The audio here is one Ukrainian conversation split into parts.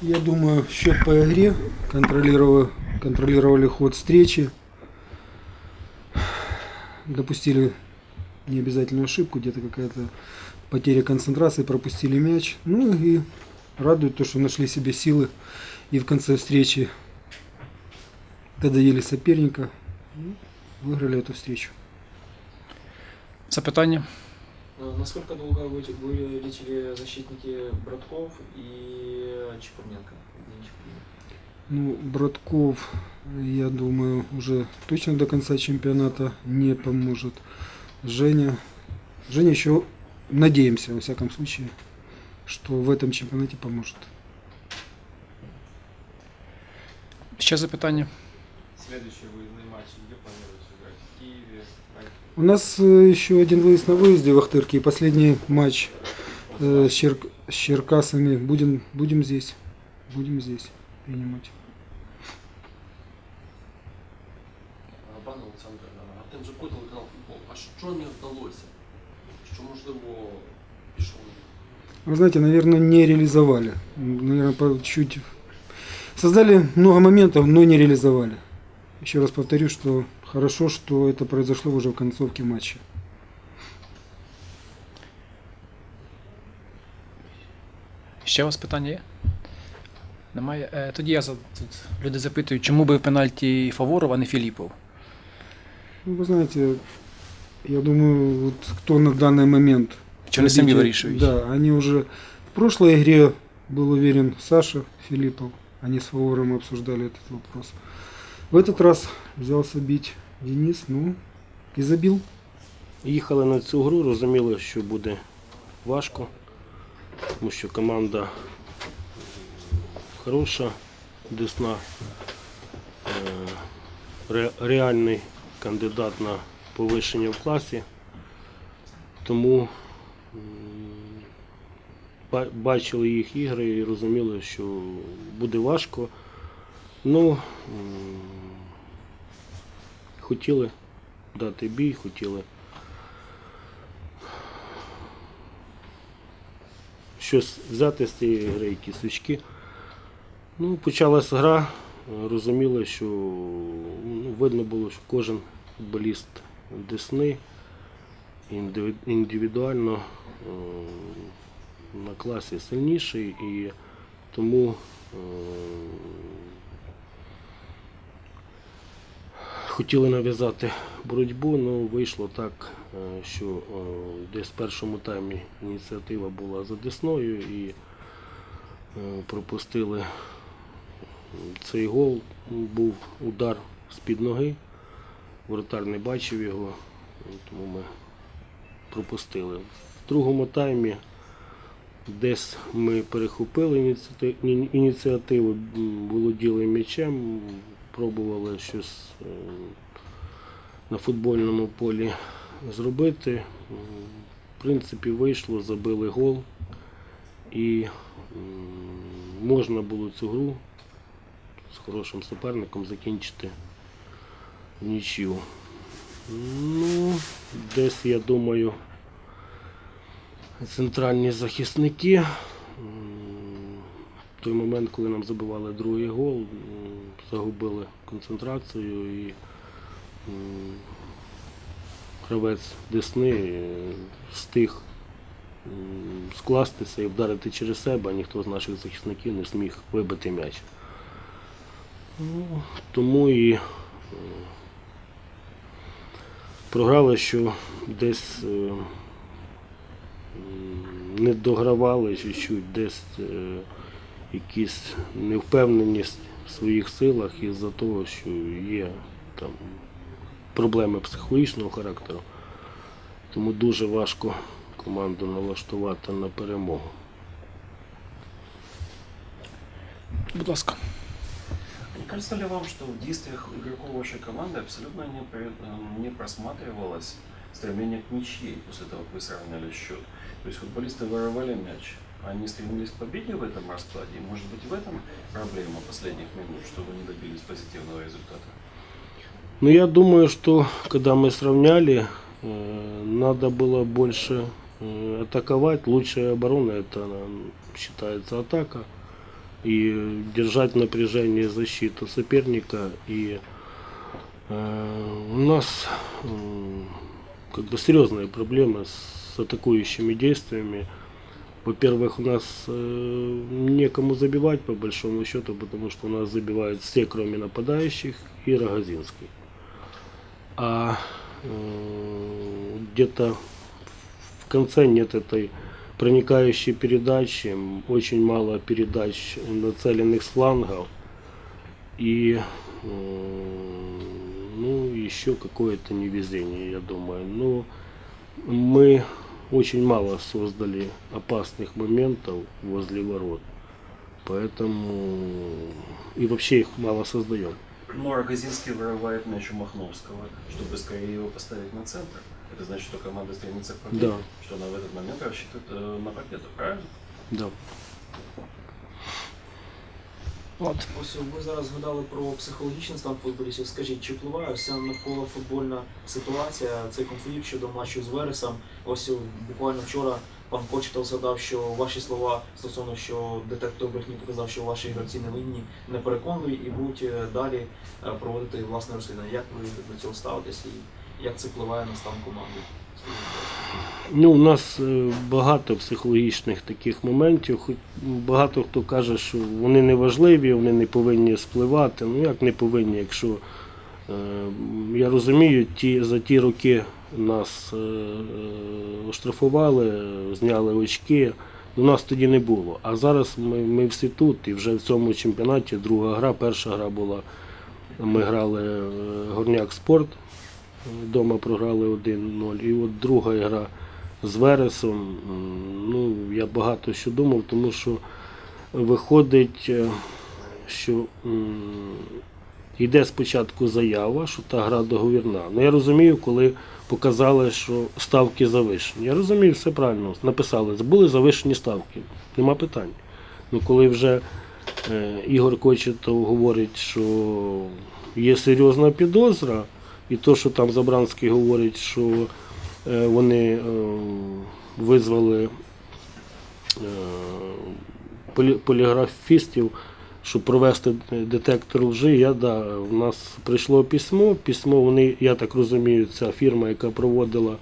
Я думаю, счет по игре. Контролировали, контролировали ход встречи. Допустили необязательную ошибку, где-то какая-то потеря концентрации, пропустили мяч. Ну и радует то, что нашли себе силы и в конце встречи додавили соперника. Выиграли эту встречу. Запитання? Э, Насколько долго вы, вы лечили защитники Братков и Чепурненко? Ну, Братков, я думаю, уже точно до конца чемпионата не поможет. Женя, Женя еще надеемся, во всяком случае, что в этом чемпионате поможет. Ще запитання? Следующий выездный матч где планируете играть? В Киеве? У нас э, еще один выезд на выезде в Ахтырке. И последний матч э, с, Чер- с Черкасами. Будем, будем здесь. Будем здесь принимать. Пане Олександре, а тим же по телеканал футбол. А що не вдалося? Що можливо пішло? Вы знаете, наверное, не реализовали. Наверное, по чуть создали много моментов, но не реализовали. Еще раз повторю, что хорошо, что это произошло уже в концовке матча. Ще у вас питання є? Немає. Е, тоді я за- тут люди запитують, чому би в пенальті Фаворов, а не Філіпов? Ну, вы знаете, я думаю, вот кто на данный момент... Чи вони самі победитель- вирішують? Да, они уже... В прошлой игре был уверен Саша Филиппов. Они с Фавором обсуждали этот вопрос. В этот раз взялся бить Денис, ну, и забил. Їхали на цю гру, розуміли, що буде важко, тому що команда хороша, десна, е, ре- реальний кандидат на повищення в класі. Тому бачили їх ігри і розуміли, що буде важко. Ну, хотіли дати бій, хотіли. щось взяти з цієї гри, якісь очки. Ну, почалася гра, е, розуміли, що ну, видно було, що кожен футболіст Десни індивідуально е, на класі сильніший і тому е, хотіли нав'язати боротьбу, але вийшло так, е, що е, десь в першому таймі ініціатива була за Десною і е, пропустили цей гол. Був удар з-під ноги. Воротар не бачив його, тому ми пропустили. В другому таймі десь ми перехопили ініціативу, володіли м'ячем, пробували щось е, на футбольному полі зробити. В принципі, вийшло, забили гол і можна було цю гру з хорошим суперником закінчити в нічю. Ну, десь, я думаю, центральні захисники. В той момент, коли нам забивали другий гол, загубили концентрацію і гравець Десни е, встиг скластися і вдарити через себе, а ніхто з наших захисників не зміг вибити м'яч. Ну, тому і е, програли, що десь е, не догравали чуть-чуть, десь якісь невпевненість в своїх силах із-за того, що є там проблеми психологічного характеру. Тому дуже важко команду налаштувати на перемогу. Будь ласка. Не кажется ли вам, что в действиях игроков вашей команды абсолютно не, про- э, не просматривалось стремление к ничьей после того, как вы сравняли счет? То есть футболисты воровали мяч, они стремились к победе в этом раскладе, и может быть в этом проблема последних минут, что вы не добились позитивного результата? Ну, я думаю, что когда мы сравняли, э, надо было больше э, атаковать. Лучшая оборона это считается атака. и держать в напряжении защиту соперника. И э, у нас как бы серьезные проблемы с атакующими действиями. Во-первых, у нас э, некому забивать по большому счету, потому что у нас забивают все, кроме нападающих и Рогозинский. А э, где-то в конце нет этой проникающей передачи, очень мало передач нацеленных с флангов. И м, ну, еще какое-то невезение, я думаю. Но мы очень мало создали опасных моментов возле ворот. Поэтому и вообще их мало создаем. Но Рогозинский вырывает мяч у Махновского, чтобы скорее его поставить на центр. Это значит, что команда стремится к победе, Да. что она в этот момент рассчитывает э, на победу, правильно? Да. От. Ось ви зараз згадали про психологічний стан футболістів. Скажіть, чи впливає вся навколо футбольна ситуація, цей конфлікт щодо матчу з Вересом? Ось буквально вчора пан Кочетов згадав, що ваші слова стосовно, що детектор брехні показав, що ваші гравці не винні, не переконливі і будуть е, далі е, проводити власне розслідування. Як ви до цього ставитесь як це впливає на стан команди? Ну, у нас е, багато психологічних таких моментів. Хоч Багато хто каже, що вони не важливі, вони не повинні спливати. Ну як не повинні, якщо е, я розумію, ті, за ті роки нас е, оштрафували, зняли очки. У нас тоді не було. А зараз ми, ми всі тут, і вже в цьому чемпіонаті друга гра, перша гра була. Ми грали Горняк Спорт. Вдома програли 1-0. І от друга гра з Вересом. Ну, я багато що думав, тому що виходить, е, що йде спочатку заява, що та гра договірна. Ну я розумію, коли показали, що ставки завишені. Я розумію, все правильно. Написали, були завишені ставки, нема питань. Ну коли вже е, Ігор Кочетов говорить, що є серйозна підозра, і то, що там Забранський говорить, що е, вони е, визвали е, поліграфістів, щоб провести детектор лжи. Я, да, у нас прийшло письмо. Письмо, вони, я так розумію, ця фірма, яка проводила,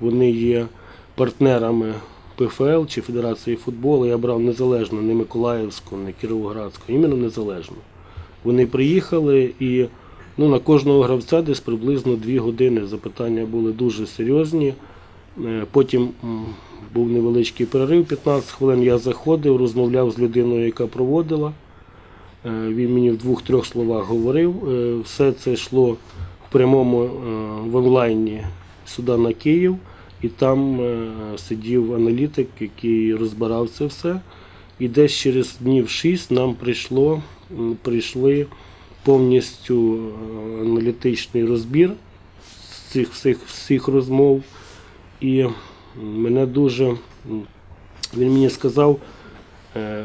вони є партнерами ПФЛ чи Федерації футболу. Я брав незалежно, не Миколаївську, не Кіровоградську, іменно незалежно. Вони приїхали і ну, на кожного гравця десь приблизно дві години запитання були дуже серйозні. Е, Потім був невеличкий перерив, 15 хвилин. Я заходив, розмовляв з людиною, яка проводила. Е, Він мені в двох-трьох словах говорив. Е, Все це йшло в прямому в онлайні сюди на Київ, і там сидів аналітик, який розбирав це все. І десь через днів 6 нам прийшло, прийшли повністю е, аналітичний розбір цих всіх, всіх розмов. І мене дуже він мені сказав, е,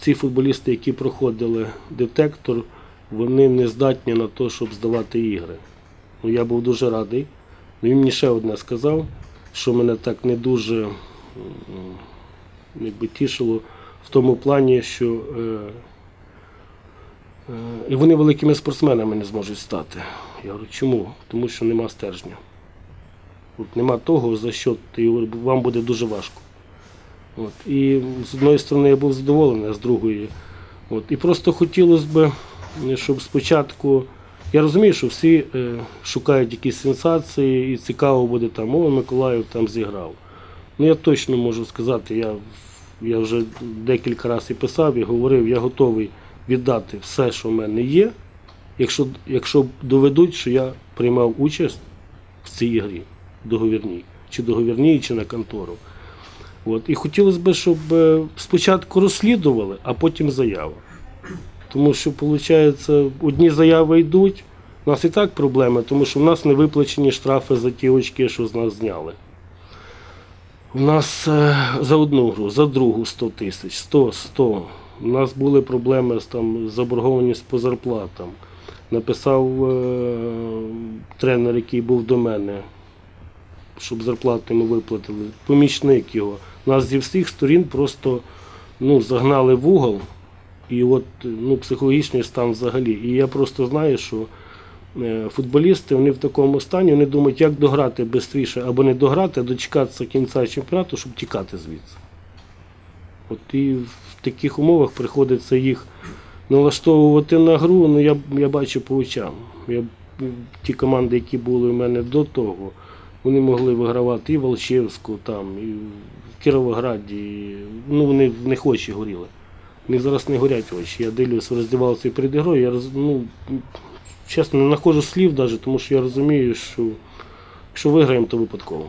ці футболісти, які проходили детектор, вони не здатні на те, щоб здавати ігри. Ну, я був дуже радий. Він мені ще одне сказав, що мене так не дуже якби, тішило в тому плані, що е, і вони великими спортсменами не зможуть стати. Я говорю, чому? Тому що нема стержня. От нема того, за що ти, вам буде дуже важко. От. І з одної сторони я був задоволений, а з другої. От. І просто хотілося б, щоб спочатку. Я розумію, що всі е, шукають якісь сенсації і цікаво буде там, о, Миколаїв там зіграв. Ну я точно можу сказати, я, я вже декілька разів і писав і говорив, я готовий віддати все, що в мене є, якщо, якщо доведуть, що я приймав участь в цій грі договірній, чи договірній, чи на контору. От. І хотілося б, щоб е, спочатку розслідували, а потім заява. Тому що, виходить, одні заяви йдуть, у нас і так проблеми, тому що в нас не виплачені штрафи за ті очки, що з нас зняли. У нас е, за одну гру, за другу 100 тисяч, 100, 100. У нас були проблеми з там, заборгованість по зарплатам. Написав е, тренер, який був до мене, щоб зарплату йому виплатили, помічник його. Нас зі всіх сторін просто ну, загнали в угол І от ну, психологічний стан взагалі. І я просто знаю, що е, футболісти вони в такому стані, вони думають, як дограти швидше або не дограти, а дочекатися кінця чемпіонату, щоб тікати звідси. От і в таких умовах приходиться їх налаштовувати на гру. Ну, я, я бачу по очам. Я, ті команди, які були в мене до того, вони могли вигравати і Волчевську, там, і в Кіровограді. Ну, вони в них очі горіли. В них зараз не горять очі. Я дивлюсь, роздівалися перед грою. Я ну, чесно, не знаходжу слів навіть, тому що я розумію, що якщо виграємо, то випадково.